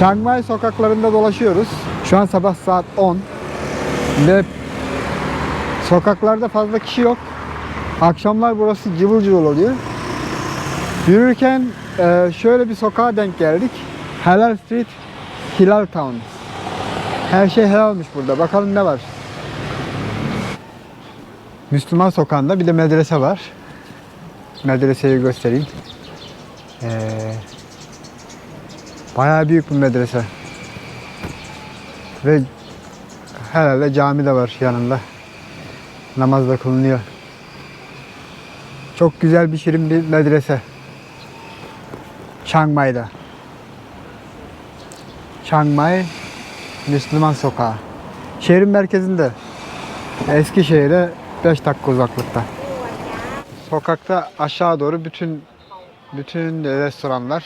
Chiang Mai sokaklarında dolaşıyoruz. Şu an sabah saat 10 ve sokaklarda fazla kişi yok. Akşamlar burası cıvıl cıvıl oluyor. Yürürken e, şöyle bir sokağa denk geldik. Halal Street, Hilal Town. Her şey helalmiş burada. Bakalım ne var. Müslüman sokağında bir de medrese var. Medreseyi göstereyim. Ee, bayağı büyük bir medrese. Ve herhalde cami de var yanında. Namaz da kılınıyor. Çok güzel bir şirin bir medrese. Chiang Mai'da. Chiang Mai Müslüman Sokağı. Şehrin merkezinde. Eskişehir'e 5 dakika uzaklıkta. Sokakta aşağı doğru bütün bütün restoranlar,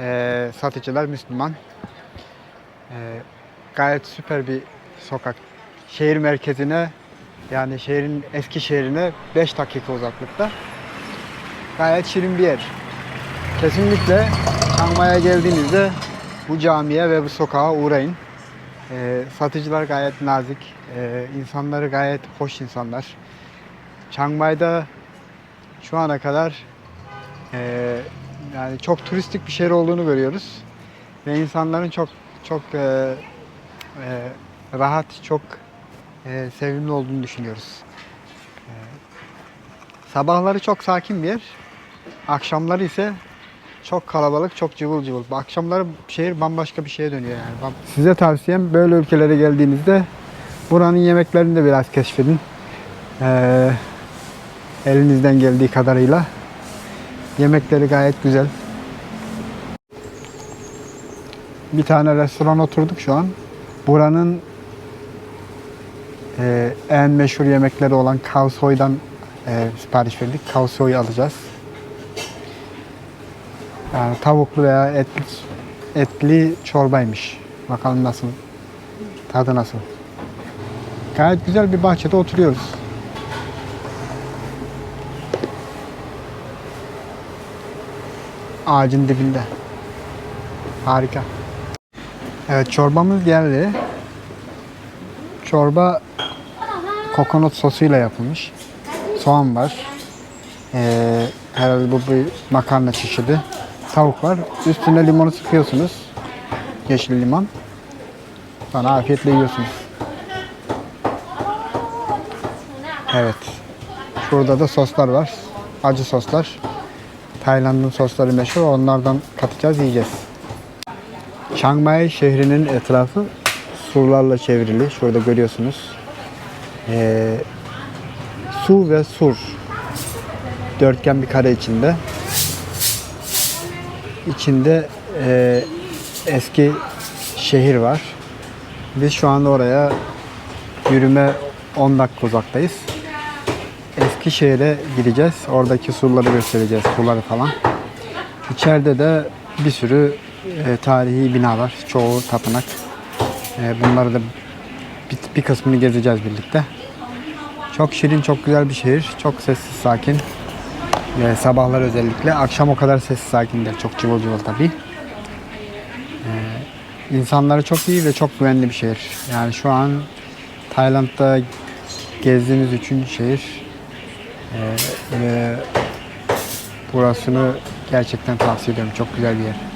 eee, satıcılar Müslüman. Eee, gayet süper bir sokak. Şehir merkezine yani şehrin eski şehrine 5 dakika uzaklıkta. Gayet şirin bir yer. Kesinlikle Chiang geldiğinizde bu camiye ve bu sokağa uğrayın. Ee, satıcılar gayet nazik, ee, insanları gayet hoş insanlar. Chiang şu ana kadar ee, yani çok turistik bir şehir olduğunu görüyoruz ve insanların çok çok ee, ee, rahat, çok ee, sevimli olduğunu düşünüyoruz. Ee, sabahları çok sakin bir yer, akşamları ise çok kalabalık, çok cıvıl cıvıl. Akşamları şehir bambaşka bir şeye dönüyor yani. Size tavsiyem böyle ülkelere geldiğinizde buranın yemeklerini de biraz keşfedin. Ee, elinizden geldiği kadarıyla. Yemekleri gayet güzel. Bir tane restoran oturduk şu an. Buranın e, en meşhur yemekleri olan Khao Soy'dan e, sipariş verdik. Khao Soy alacağız. Yani tavuklu veya etli, etli çorbaymış. Bakalım nasıl, tadı nasıl. Gayet güzel bir bahçede oturuyoruz. Ağacın dibinde. Harika. Evet çorbamız geldi. Çorba kokonat sosuyla yapılmış. Soğan var. Ee, herhalde bu bir makarna çeşidi. Tavuk var. Üstüne limonu sıkıyorsunuz. Yeşil limon. Sonra afiyetle yiyorsunuz. Evet. Şurada da soslar var. Acı soslar. Tayland'ın sosları meşhur. Onlardan katacağız, yiyeceğiz. Chiang Mai şehrinin etrafı surlarla çevrili. Şurada görüyorsunuz. Ee, su ve sur dörtgen bir kare içinde. İçinde e, eski şehir var. Biz şu anda oraya yürüme 10 dakika uzaktayız. Eski şehre gideceğiz. Oradaki surları göstereceğiz. Suları falan. İçeride de bir sürü e, tarihi bina var. Çoğu tapınak. E, bunları da bir, bir kısmını gezeceğiz birlikte. Çok şirin, çok güzel bir şehir. Çok sessiz, sakin. Ee, sabahlar özellikle. Akşam o kadar sessiz sakin değil. Çok cıvıl cıvıl tabii. Ee, insanları çok iyi ve çok güvenli bir şehir. Yani şu an Tayland'da gezdiğimiz üçüncü şehir. Ee, ve burasını gerçekten tavsiye ediyorum. Çok güzel bir yer.